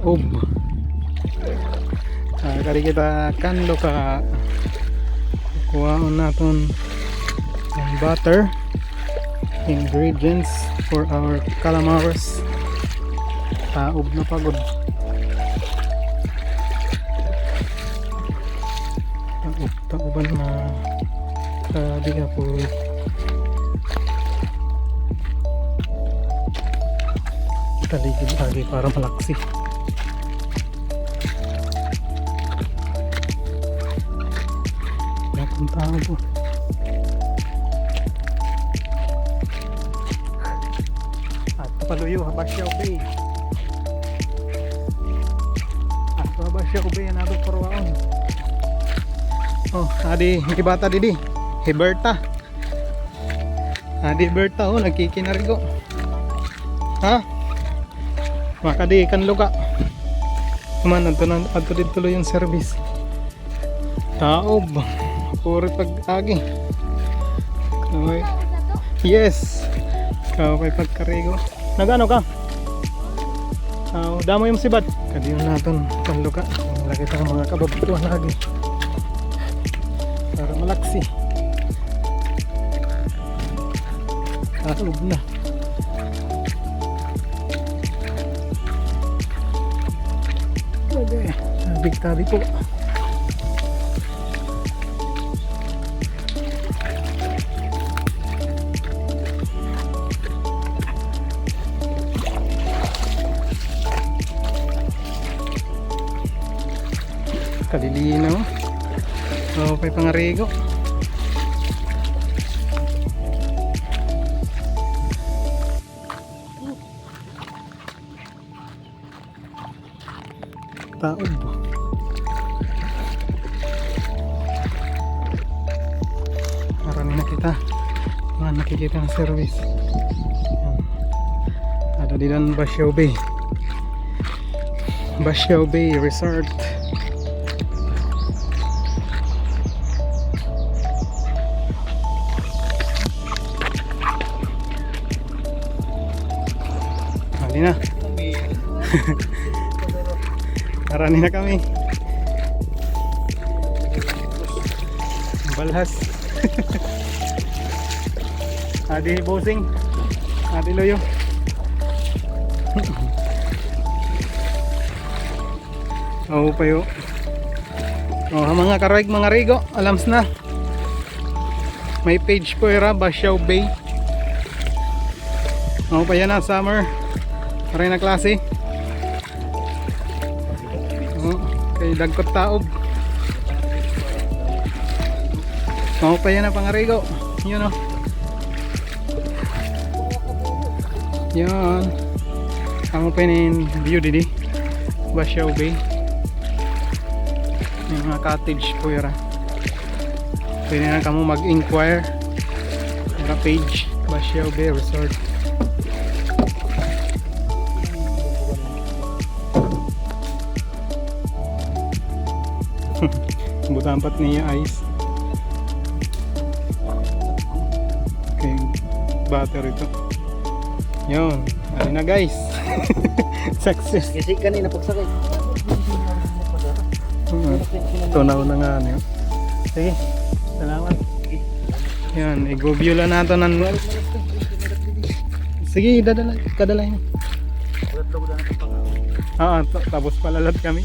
taob uh, kari kita kanlo ka kuhaon naton ang butter ingredients for our calamares taob na pagod taob taoban na sabi ka po. Taligid lagi para malaksi Kung tao at paluyo habasya ubay at habasya ubay yan ato parwaon. Oh adi kibata didi. Hiberta. Adi Hiberta oh nagkikinarigo ha? Makadi kan luka man adto na adto dito tuloy yung service. Taob puro pag agi Kaway. yes kaway pagkarigo. Nagano ka? Uh, damo yung sibat. Kadi yung naton kan luka lagi tayo mga kababituan lagi para malaksi. Taob na. Okay, big tabi po. Kalilinaw. Oh, may pangarigo. Taob. Marami na kita. Mga nakikita ng service. Yan. Ada di dan Basyaw Bay. Basyaw Bay Resort. Hali na. Marami na kami. Balhas. Adi Bosing. Adi Loyo. Oo pa yo. Oh, mga karaig mga rigo, alams na. May page po era Basyaw Bay. Oo pa na summer. Maray na klase. Oo, kay dagkot taob. Oo pa yan na pangarigo. Yun o. Yun. Kamo pa yun view didi. Basyaw Bay. Yung mga cottage po yara. Pwede na kamo mag-inquire. Sa page Basyaw Bay Resort. Butampat niya ice. Okay, butter ito. Yun, ano na guys. Success. Kasi kanina pagsakay. Tunaw na nga ano. Sige, salamat. Yan, i-go-view lang natin ng... Sige, dadala, kadala niyo. Ah, ta- tapos palalat kami.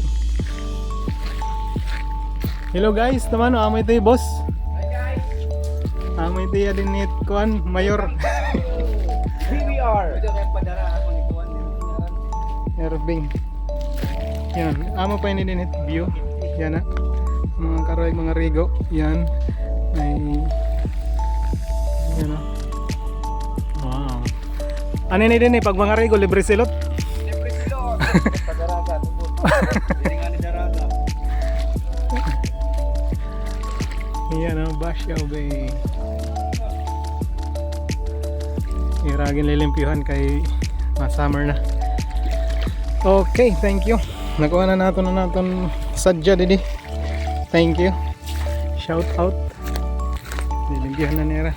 Hello guys, naman oh, amoy tayo boss. Hi guys. Amoy tayo din ni Kuan, Mayor. PBR. Erbing. Yan, amo pa yun din view. Yan na. Mga karoy, mga rigo. Yan. May... Yan na. Wow. Ano yun din eh, pag mga rigo, libre silot. Siyempre silo. Pagdaraga. Hiringan Basyaw Bay. Iragin lilimpyuhan kay mga summer na. Okay, thank you. Nakuha na nato na naton sadya didi. Thank you. Shout out. Lilimpyuhan na nira.